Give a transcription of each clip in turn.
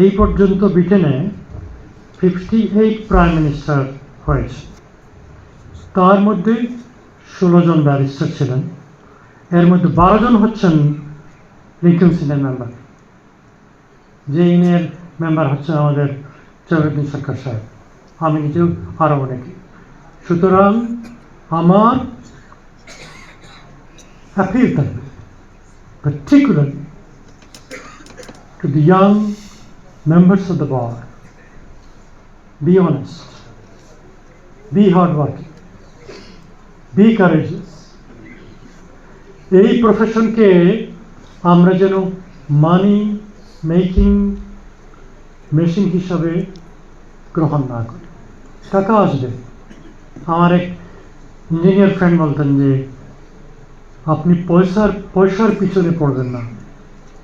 এই পর্যন্ত ব্রিটেনে ফিফটি এইট প্রাইম মিনিস্টার হয়েছে। তার মধ্যে ষোলো জন ব্যারিস্টার ছিলেন। এর মধ্যে বারো জন হচ্ছেন লিঙ্কন সিনের মেম্বার যে ইনের মেম্বার হচ্ছেন আমাদের জগদ্দিন সরকার সাহেব। আমি নিজেও আরও অনেকে সুতরাং আমার অ্যাপিল থাকবে particularly to the young members of the bar. Be honest, be hardworking, be courageous. এই প্রফেশনকে আমরা যেন মানি মেকিং মেশিন হিসাবে গ্রহণ না করি টাকা আসবে আমার এক ইঞ্জিনিয়ার ফ্রেন্ড বলতেন যে আপনি পয়সার পয়সার পিছনে পড়বেন না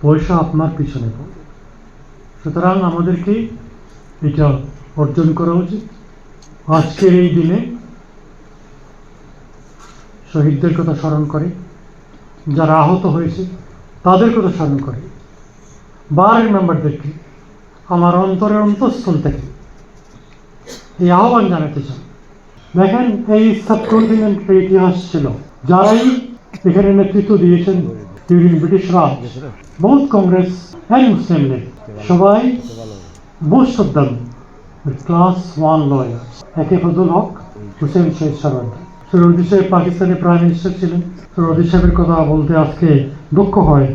পয়সা আপনার পিছনে পড়বে সুতরাং আমাদেরকে এটা অর্জন করা উচিত। আজকের এই দিনে শহীদদের কথা স্মরণ করে, যারা আহত হয়েছে, তাদের কথা স্মরণ করে। বারের মেম্বারদেরকে আমার অন্তরের অন্তঃস্থল থেকে এই আহ্বান জানাতে চাই। দেখেন, এই সাবকন্টিনেন্টের ইতিহাস ছিল। যারাই এখানে নেতৃত্ব দিয়েছেন ডিউরিং ব্রিটিশ রাজ বহুত কংগ্রেস অ্যান্ড মুসলিম লীগ সবাই most of class one lawyer A K Fazlul Huq, Hussain শহীদ সরওয়ার্দী সরওয়ার্দী সাহেব পাকিস্তানি প্রাইম মিনিস্টার ছিলেন। সরওয়ার্দী সাহেবের কথা বলতে আজকে দুঃখ হয়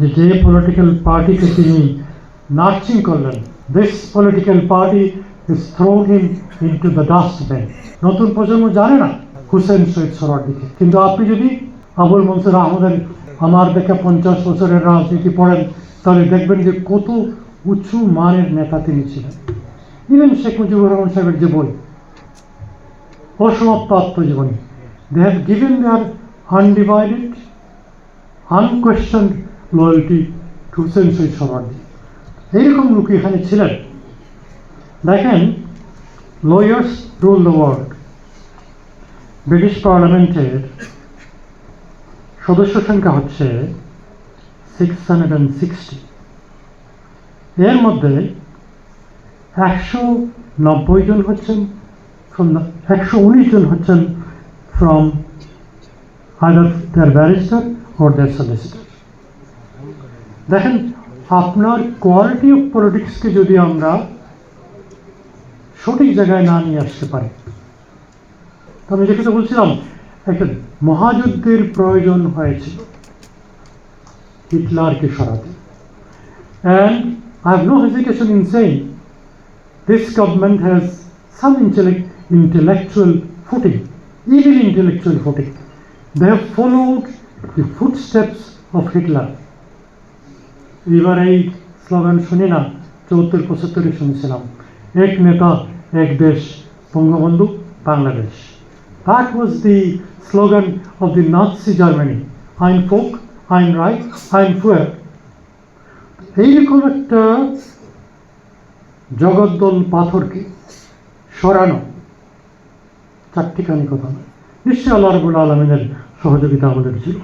যে যে পলিটিক্যাল পার্টিকে তিনি নার্সিং করলেন this political party is thrown him into the dustbin নতুন প্রজন্ম জানে না হুসেন শহীদ সরওয়ার্দীকে কিন্তু আপনি যদি আবুল মনসুর আহমদের, আমার দেখে পঞ্চাশ বছরের রাজনীতি পড়েন, তাহলে দেখবেন যে কত উঁচু মানের নেতা তিনি ছিলেন। ইভেন শেখ মুজিবুর রহমান সাহেবের যে বই Asamapta Atmajiboni they have given their undivided unquestioned loyalty to Shahid Suhrawardy এইরকম লোক এখানে ছিলেন। দেখেন lawyers rule the world British পার্লামেন্টের সদস্য সংখ্যা হচ্ছে সিক্স হান্ড্রেড অ্যান্ড সিক্সটি এর মধ্যে একশো নব্বই জন হচ্ছেন একশো উনিশ জন হচ্ছেন from either their barrister or their solicitor দেখেন, আপনার কোয়ালিটি অফ পলিটিক্সকে যদি আমরা সঠিক জায়গায় না নিয়ে আসতে পারি, তো আমি যে কথা বলছিলাম, একটা মহাযুদ্ধের প্রয়োজন হয়েছিল হিটলারকে সরাতে। And I have no hesitation in saying this government has some intellectual footing, even intellectual footing. They have followed the footsteps of Hitler. এবার এই স্লোগান শুনি না চৌত্তর পঁচাত্তরে শুনেছিলাম এক নেতা এক দেশ Bangabandhu Bangladesh That was the slogan of the Nazi Germany. Ein Volk, ein Reich, ein Fuhr. এইরকম একটা জগদ্দল পাথরকে সরানো চারটিখানি কথা। নয় নিশ্চয়ই আল্লাহ রবুল আলমিনের সহযোগিতা আমাদের ছিল।